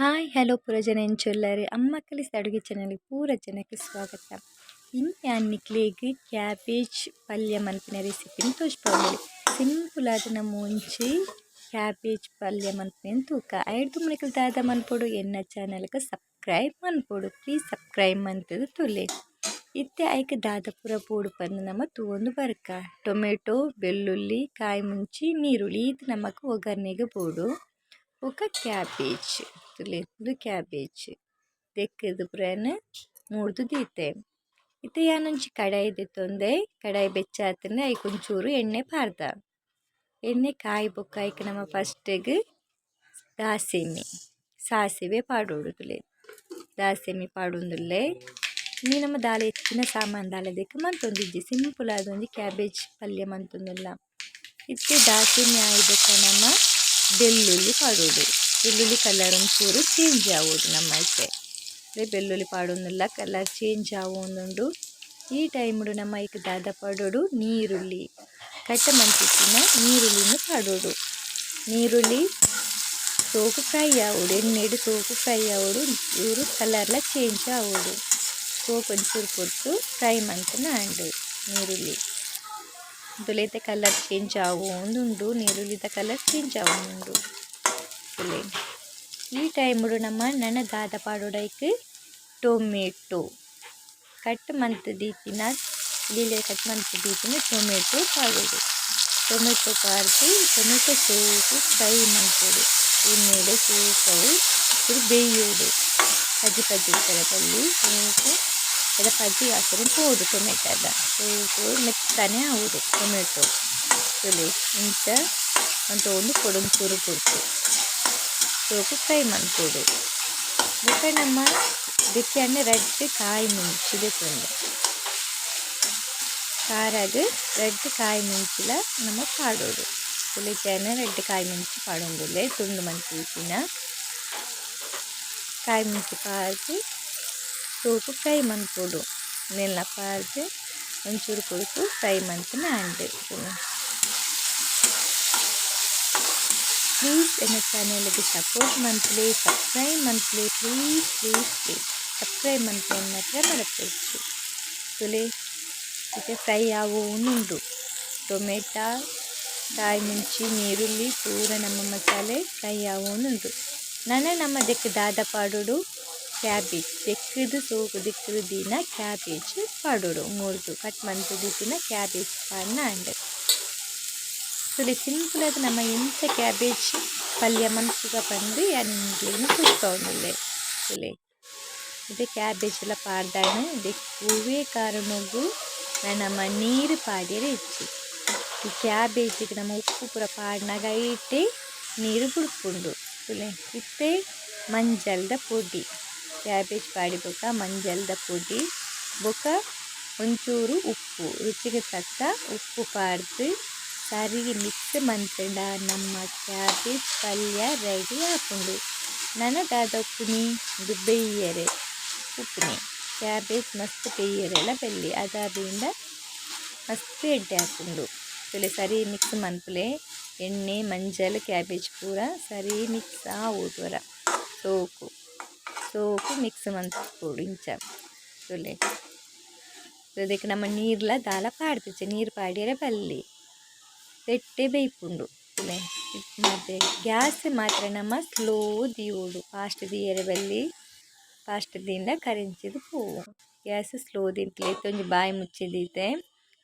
Hi, hello ಪೂರ ಜನ ಎಂಚೊಲ್ಲರೆ. ಅಮ್ಮ ಕಲಿಸಿದ ಅಡುಗೆ ಚಾನಲ್ಗೆ ಪೂರ ಜನಕ್ಕೆ ಸ್ವಾಗತ. ಇನ್ನು ನಾನು ನಿಕ್ಲೆಗ್ ಕ್ಯಾಬೇಜ್, ಪಲ್ಯ ಮನ್ಪಿನ ರೆಸಿಪಿನ ತೋರಿಸ್ಬೋದು ಸಿಂಪಲ್ ಆದ ನಮ್ಮ ಮುಂಚೆ ಕ್ಯಾಬೇಜ್, ಪಲ್ಯ ಮನ್ಪಿನ ತೂಕ. ಐದು ಮಣಿಕಲ್ ದಾದ ಮನ್ಪೋಡು, ಎನ್ನ ಚಾನಲ್ಗೆ ಸಬ್ಸ್ಕ್ರೈಬ್ ಮನ್ಪೋಡು. ಪ್ಲೀಸ್ ಸಬ್ಸ್ಕ್ರೈಬ್ ಮನ್ಪದು ತುಲೆ. ಇತ್ತೆ ಐಕೆ ದಾದಪುರ ಪೂರ ಪೋಡು ಪಂದು ನಮ್ಮ ತೂವೊಂದು ಬರ್ಕ. ಟೊಮೆಟೊ, ಬೆಳ್ಳುಳ್ಳಿ, ಕಾಯಿ ಮುಂಚಿ, ನೀರುಳ್ಳಿ, ಇದು ನಮಕ್ ಒಗ್ಗರಣೆಗೆ ಬೋಡು ఒక ಕ್ಯಾಬೇಜ್. ತುಲೆದು ಕ್ಯಾಬೇಜ್ ದೆಕ್ಕದು ಪುರಾನ ಮೂಡ್ದು ದೀತೆ ಇತ್ತೆ ಯಾನೊಂಜಿ ಕಡಾಯಿ ದೆತ್ತೊಂದೆ ಕಡಾಯಿ ಬೆಚ್ಚಾತಂದೆ ಐಕ್ ಒಂಚೂರು ಎಣ್ಣೆ ಪಾರ್ದ. ಎಣ್ಣೆ ಕಾಯಿ ಬೊಕ್ಕ ಐಕ್ ನಮ ಫಸ್ಟಿಗೆ ದಾಸೆಮಿ. ಸಾಸಿವೆ ಪಾಡೋಡು ದಾಸೇಮಿ ಪಾಡೊಂದುಲ್ಲೆ. ನೀ ನಮ್ಮ ದಾಲ, ಹೆಚ್ಚಿನ ಸಾಮಾನು ದಾಳದಕ್ಕೆ ಮಂತೊಂದಿಜ್ಜಿ ಸಿಂಪಲ್ ಆದೊಂಜಿ ಕ್ಯಾಬೇಜ್ ಪಲ್ಯ ಮಂತೊಂದುಲ್ಲ. ಇತ್ತೆ ದಾಸೆಮಿ ಆಯ್ದಕ್ಕ ನಮ್ಮ ಬೆಳ್ಳುಳ್ಳಿ ಪಾಡೋಡು ಬೆಳ್ಳುಳ್ಳಿ ಕಲರ್ ಒಂಚೂರು ಚೇಂಜ್ ಆಗೋದು ನಮ್ಮ ಐತೆ ಬೆಳ್ಳುಳ್ಳಿ ಪಾಡೋದಿಲ್ಲ ಕಲರ್ ಚೇಂಜ್ ಆವೊಂದುಂಡು ಈ ಟೈಮುಡು ನಮ್ಮ ಐಕ್ ದಾದ ಪಾಡೋಡು ನೀರುಳ್ಳಿ ಕಟ್ಟ ಮಂತಿನ ನೀರುಳ್ಳಿನ ಪಾಡೋಡು ನೀರುಳ್ಳಿ ಸೋಕು ಫ್ರೈ ಆವೋಡು ಎಣ್ಣೆಡು ಸೋಕು ಫ್ರೈ ಆವೋಡು ಚೂರು ಕಲರ್ಲ ಚೇಂಜ್ ಆವೋಡು ಸೋಕು ಒಂಚೂರು ಕೊಟ್ಟು ಫ್ರೈ ಮಂತನ ಅಂಡು ನೀರುಳ್ಳಿ ದುಲೇತ ಕಲರ್ ಚೇಂಜ್ ಆವೊಂದುಂಡು ನೀರುಳ್ಳಿದ ಕಲರ್ ಚೇಂಜ್ ಆವೊಂದುಂಡು ಈ ಟೈಮುಡು ನಮ್ಮ ನನ ದಾದ ಪಾಡೋಡೈಕ್ ಟೊಮೆಟೊ. ಕಟ್ ಮಂತ್ ದೀತಿನ ಲೀಲೆ ಕಟ್ ಮಂತ್ ದೀತಿನ ಟೊಮೆಟೊ ಕಾಗೋದು ಟೊಮೆಟೊ ಪಾಡ್ದು ಟೊಮೆಟೊ ಸೂಪು ಫ್ರೈ ಮಾಡ್ಬೋದು. ಎಣ್ಣೆಡೆ ಸೋಪವು ಇದು ಬೇಯೋದು. ಪಜ್ಜಿ ಪಜ್ಜಿ ಇರ್ತದೆ ಸೂಪು ಎಲ್ಲ ಪಜ್ಜಿ ಹಾಕಿದ್ರೆ ಹೋದು ಟೊಮೆಟೊದ. ಸೂಪು ಮೆತ್ತನೆ ಆವೊಡು ಟೊಮೆಟೊ. ತುಲೆ ಇಂಚ ಅಂತ ಒಂದು ಕೊಡೊಂಚೂರು ಕೊಡ್ತು ಸೋಪು ಫ್ರೈ ಮಲ್ಪೊಡು ಬೊಕ ನಮ್ಮ ದೆಕ್ಕೆಂಡೆ ರಡ್ಡ್ ಕಾಯಿ ಮುಂಚಿ ದೆತೊಂಡೆ ಕಾರಗ್ ರಡ್ಡ್ ಕಾಯಿ ಮುಂಚಿಲ ನಮ ಪಾಡೋಡು ತುಲೆತೆನ ರಡ್ಡ್ ಕಾಯಿ ಮುಂಚಿ ಪಾಡೊಂದುಲ್ಲೆ ತುಂಡು ಮಂತಿನ ಕಾಯಿ ಮುಂಚಿ ಪಾರ್ದ್ ಸೋಪು ಫ್ರೈ ಮನ್ಪೊಡು ನೆಲ ಪಾರ್ದ್ ಒಂಚೂರು ಕೊಡುಕು ಫ್ರೈ ಮಂತುನ ಆಂಡ್ ಪ್ಲೀಸ್ ಎನ್ನ ಚಾನೆಲ್ಗೆ support monthly subscribe monthly please please please subscribe monthly ಮಾತ್ರ ಮರಪೇಚು ತುಲೆ ಮತ್ತೆ ಫ್ರೈ ಆವೊಂದುಂಡು ಟೊಮೆಟೊ, ಕಾಯಿ ಮುಂಚಿ ನೀರುಳ್ಳಿ ಪೂರ ನಮ್ಮ ಮಸಾಲೆ ಫ್ರೈ ಆವೊಂದುಂಡು ನನ ನಮ್ಮ ದೆಕ್ ದಾದ ಪಾಡುಡು ಕ್ಯಾಬೇಜ್. ದೆಕ್ಕದು ಸೋಕು ದಿಕ್ಕದು ದಿನ, ಕ್ಯಾಬೇಜ್ ಪಾಡುಡು. ಮೂರ್ದು ಕಟ್ ಮಂತ್ ದಿನ ಕ್ಯಾಬೇಜ್ ಪಾಡ್ನ ಅಂಡ್ ತುಲೆ ಸಿಂಪಲ್ ಆಗಿ ನಮ್ಮ ಎಂತ ಕ್ಯಾಬೇಜ್ ಪಲ್ಯ ಮನಸ್ಸಿಗೆ ಬಂದು ಯಾನ್ ಇಂಗ್ಲೇನು ಆ್ಯಕ್ಚುಲಿ ತುಲೆ ಕ್ಯಾಬೇಜ್ ಎಲ್ಲ ಪಾಡ್ದಾಯ್ನ ಇದು. ಹೂವೇ ಕಾರಣಗೂ ನಮ್ಮ ನೀರು ಪಾಡ್ಯರೆ ಹೆಚ್ಚು. ಈ ಕ್ಯಾಬೇಜಿಗೆ ನಮ್ಮ ಉಪ್ಪು ಪೂರ ಪಾಡ್ನಾಗ ಇಟ್ಟು ನೀರು ಬಿಡ್ಕೊಂಡು. ಆ್ಯಕ್ಚುಲಿ ಇತ್ತೆ, ಮಂಜಲ್ದ ಪುಡಿ. ಕ್ಯಾಬೇಜ್ ಪಾಡಿ ಬೊಕ? ಮಂಜಲ್ದ ಪುಡಿ. ಬೊಕ? ಒಂಚೂರು ಉಪ್ಪು. ರುಚಿಗೆ ತಕ್ಕ ಉಪ್ಪು ಪಾಡ್ದ್. ಸರಿ ಮಿಕ್ಸ್ ಮಂತುಂಡ ನಮ್ಮ ಕ್ಯಾಬೇಜ್ ಪಲ್ಯ ರೆಡಿ ಆಪುಂಡು ನನ ದಾದ ಉಪ್ಪುನಿ ಇದು ಬೆಯ್ಯರೆ ಉಪ್ಪುನಿ ಕ್ಯಾಬೇಜ್ ಮಸ್ತ್ ಬೆಯ್ಯರೆಲ ಬೆಲ್ಲಿ ಅದಾದಿಂದ ಮಸ್ತ್ ಎಡ್ಡೆ ಆಪುಂಡು ತುಲೆ ಸರಿ ಮಿಕ್ಸ್ ಮನ್ಪುಲೆ ಎಣ್ಣೆ ಮಂಜಲ್ ಕ್ಯಾಬೇಜ್ ಪೂರ ಸರಿ ಮಿಕ್ಸ್ ಆವೋಡು ವರ ಸೋಕು ಸೋಕು ಮಿಕ್ಸ್ ಮನ್ಪೊಡು ಇಂಚ ತುಲೆ ಅದಕ್ಕೆ ನಮ್ಮ ನೀರ್ಲ ದಾಲ ಪಾಡ್ದಿಚ್ಚೆ ನೀರು ಪಾಡ್ಯರೆ ಬಲ್ಲಿ ತೆಟ್ಟೆ ಬೇಯಿಪುಂಡು ಮತ್ತೆ ಗ್ಯಾಸ್ ಮಾತ್ರ ನಮ್ಮ ಸ್ಲೋ ದಿಯೋಡು ಫಾಸ್ಟ್ ದೀಯರೆ ಬಲ್ಲಿ ಫಾಸ್ಟ್ ದಿಂದ ಕರೆಂಚಿದು ಪೋವು ಗ್ಯಾಸ್ ಸ್ಲೋ ದಿಂತಲೇ ಒಂದು ಬಾಯಿ ಮುಚ್ಚಿದೀತೆ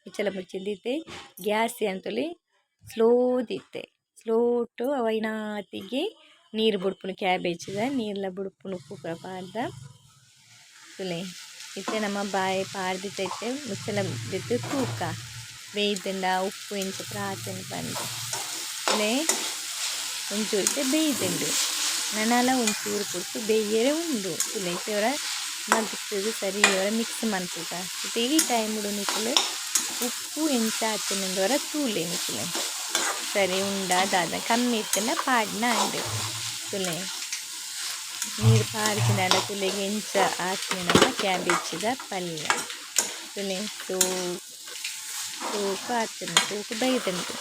ಮುಚ್ಚಲ ಮುಚ್ಚಿದೀತೆ ಗ್ಯಾಸ್ ಅಂತೇಳಿ ಸ್ಲೋ ದಿತ್ತೆ ಸ್ಲೋ ಟು ಅವೈನಾತಿಗೆ ನೀರು ಬುಡ್ಪುನು ಕ್ಯಾಬೇಜ್ದ ನೀರೆಲ್ಲ ಬುಡ್ಪುನು ಪೂರ ಪಾಡ್ದ ತುಲೆ ಇತ್ತೆ ನಮ್ಮ ಬಾಯಿ ಪಾಡ್ದಿತ್ತೈತೆ ಮುಚ್ಚಲ ಬಿದ್ದು ತೂಕ ಬೇಯ್ದುಂಡ ಉಪ್ಪು ಇಂಚ ಪ್ರಾತನ್ ಪಂದ್ ತುಲೆ ಒಂಚೂರು ಇತ್ತೆ ಬೇಯ್ದುಂಡು ನನಲ ಒಂಚೂರು ಕೊಟ್ಟು ಬೇಯರೆ ಉಂಡು ತುಲೆ ಇತ್ತೆ ಮಲ್ತುದು ಸರಿ ಅವರ ಮಿಕ್ಸ್ ಮನ್ಪುಗ ಇತ್ತೆ ಈ ಟೈಮುಡು ನಿಕುಲು ಉಪ್ಪು ಎಂಚ ಆತುಂಡವರ ತೂಲೆ ನಿಕುಲು ಸರಿ ಉಂಡ ದಾದ ಕಮ್ಮಿ ಇತ್ತನ ಪಾಡ್ನ ಅಂಡ್ ತುಲೆ ನೀರು ಪಾಡ್ದಿನಾಲ ತುಲೆಗೆ ಎಂಚ ಆತಿನ ನಮ್ಮ ಕ್ಯಾಬೇಜ್ದ ಪಲ್ಯ ತುಲೆ ತೂ ತೂಕು ಆತುಂಡು ತೂಕು ಬೈದುಂಡು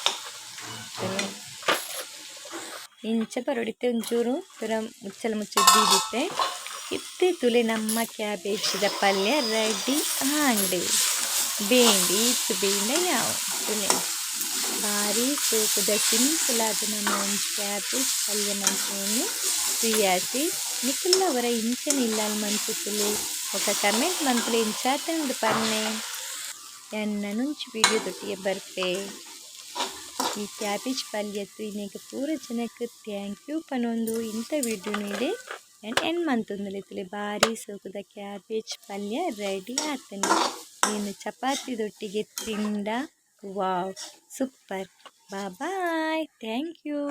ತುಲೆ ಇಂಚ ಬರೊಡಿತ್ತೆ ಒಂಚೂರು ಪುರ ಮುಚ್ಚಲ ಮುಚ್ಚಿದ್ದಿತ್ತೆ ಇತ್ತೆ ತುಲೆ ನಮ್ಮ ಕ್ಯಾಬೇಜಿದ ಪಲ್ಯ ರೆಡಿ ಆಂಡೆ ಬೇಂಡಿ ಇತ್ತು ಬೇಂಡ ಯಾವ ತುಲೆ ಭಾರಿ ಸೂಪದ ಸಿಂಪಲ್ ಆದ ನಮ್ಮ ಒಂದು ಕ್ಯಾಬೇಜ್ ಪಲ್ಯ ಮಂತೇನೆ ಪ್ರಿಯಾಸಿ ನಿಖಿಲ್ಲವರ ಇಂಚನ ಇಲ್ಲ ಮಂತುಲೆ ఒక ಕಮೆಂಟ್ ಮಂತ್ಲಿ ಇಂಚಾತಂದು ಪನ್ನೆ ಎನ್ನ ನುಂಚು ವಿಡಿಯೋ ತೊಟ್ಟಿಗೆ ಬರ್ಪೆ ಈ ಕ್ಯಾಬೇಜ್ ಪಲ್ಯತ್ತು ಇನ್ನೀಗ ಪೂರ ಜನಕ್ಕೆ ಥ್ಯಾಂಕ್ ಯು ಪನೊಂದು. ಇಂಥ ವಿಡಿಯೋ ಆ್ಯಂಡ್ ಎನ್ ಮಂತೊಂದುಲೆತ್ತಲೆ ಭಾರಿ ಸೋಕುದ ಕ್ಯಾಬೇಜ್ ಪಲ್ಯ ರೆಡಿ ಆತನೆ. ನೀನು ಚಪಾತಿದೊಟ್ಟಿಗೆ ತಿಂಡ wow super boy thank you